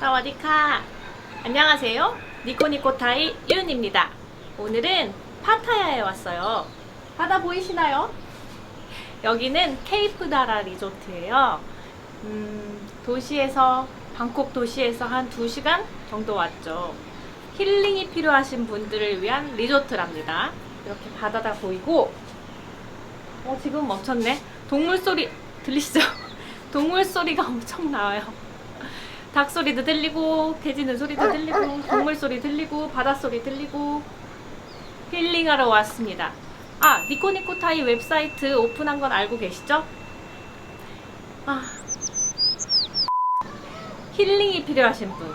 사와디카. 안녕하세요. 니코니코타이 윤입니다. 오늘은 파타야에 왔어요. 바다 보이시나요? 여기는 케이프다라 리조트예요. 음, 도시에서 방콕 도시에서 한 2시간 정도 왔죠. 힐링이 필요하신 분들을 위한 리조트랍니다. 이렇게 바다다 보이고 어 지금 멈췄네. 동물 소리 들리시죠? 동물 소리가 엄청 나와요. 닭 소리도 들리고 돼지 는 소리도 들리고 동물 소리 들리고 바다 소리 들리고 힐링하러 왔습니다. 아 니코니코타이 웹사이트 오픈한 건 알고 계시죠? 아 힐링이 필요하신 분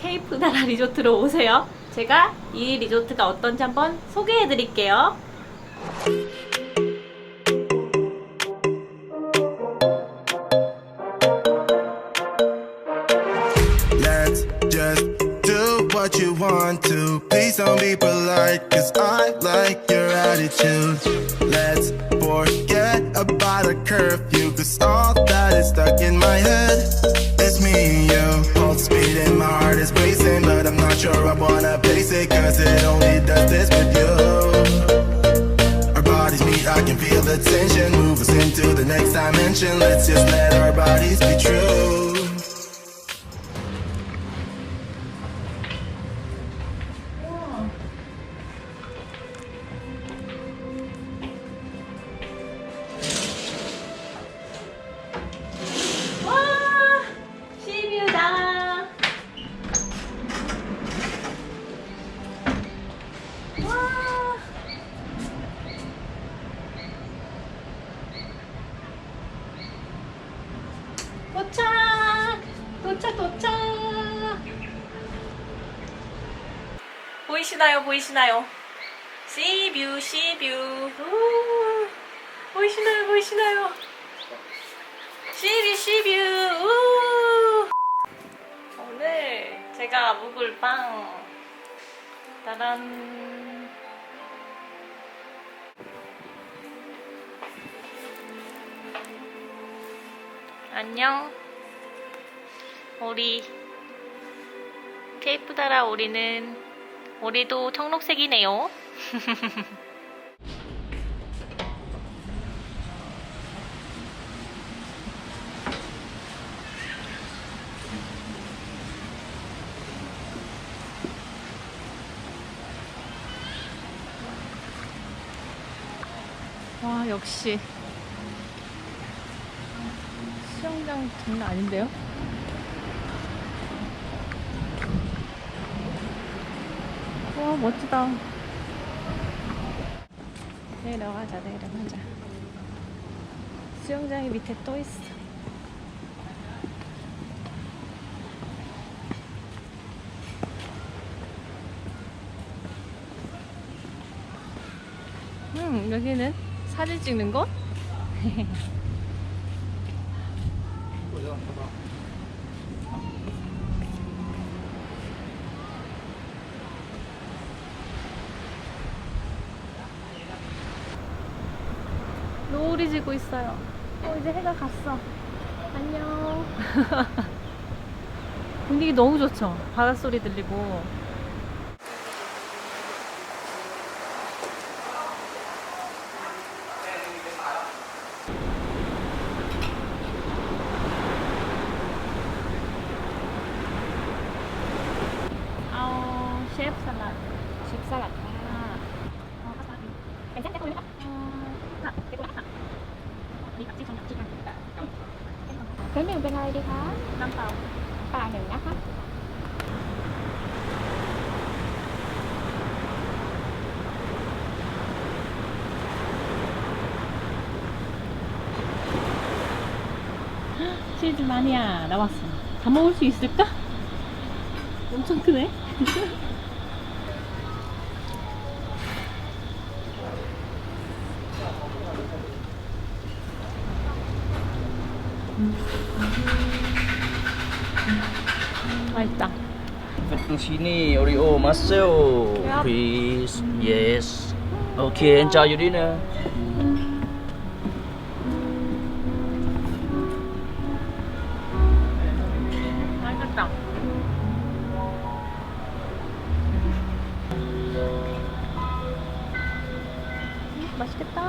케이프 나라 리조트로 오세요. 제가 이 리조트가 어떤지 한번 소개해 드릴게요. Want to. Please don't be polite, cause I like your attitude. Let's forget about a curfew, cause all that is stuck in my head. It's me and you. Pulse speed and my heart is racing, but I'm not sure I wanna face it, cause it only does this with you. Our bodies meet, I can feel the tension. Move us into the next dimension. Let's just let our bodies be true. 보이시나요? 보이시나요? 시뷰, 시뷰. 우, 보이시나요? 보이시나요? 시뷰, 시뷰. 우. 오늘 제가 묵을 빵. 따란. 안녕. 오리. 케이프다라 오리는 오리도 청록색이네요. 와, 역시. 수영장 장난 아닌데요? 멋지다. 내려가자 내려가자. 수영장이 밑에 또 있어. 음 여기는 사진 찍는 곳? 노을이 지고 있어요. 어, 이제 해가 갔어. 안녕. 분위기 너무 좋죠? 바닷소리 들리고. เครื่องดื่มเป็นอะไรดีคะ น้ำเปล่า เปล่าหนึ่งนะคะ 치즈 마니아 나왔어. 다 먹을 수 있을까? 엄청 크네. 맛있다. fettuccine Oreo mayo Yup. please yes okay enjoy your dinner 맛있다. 맛있겠다.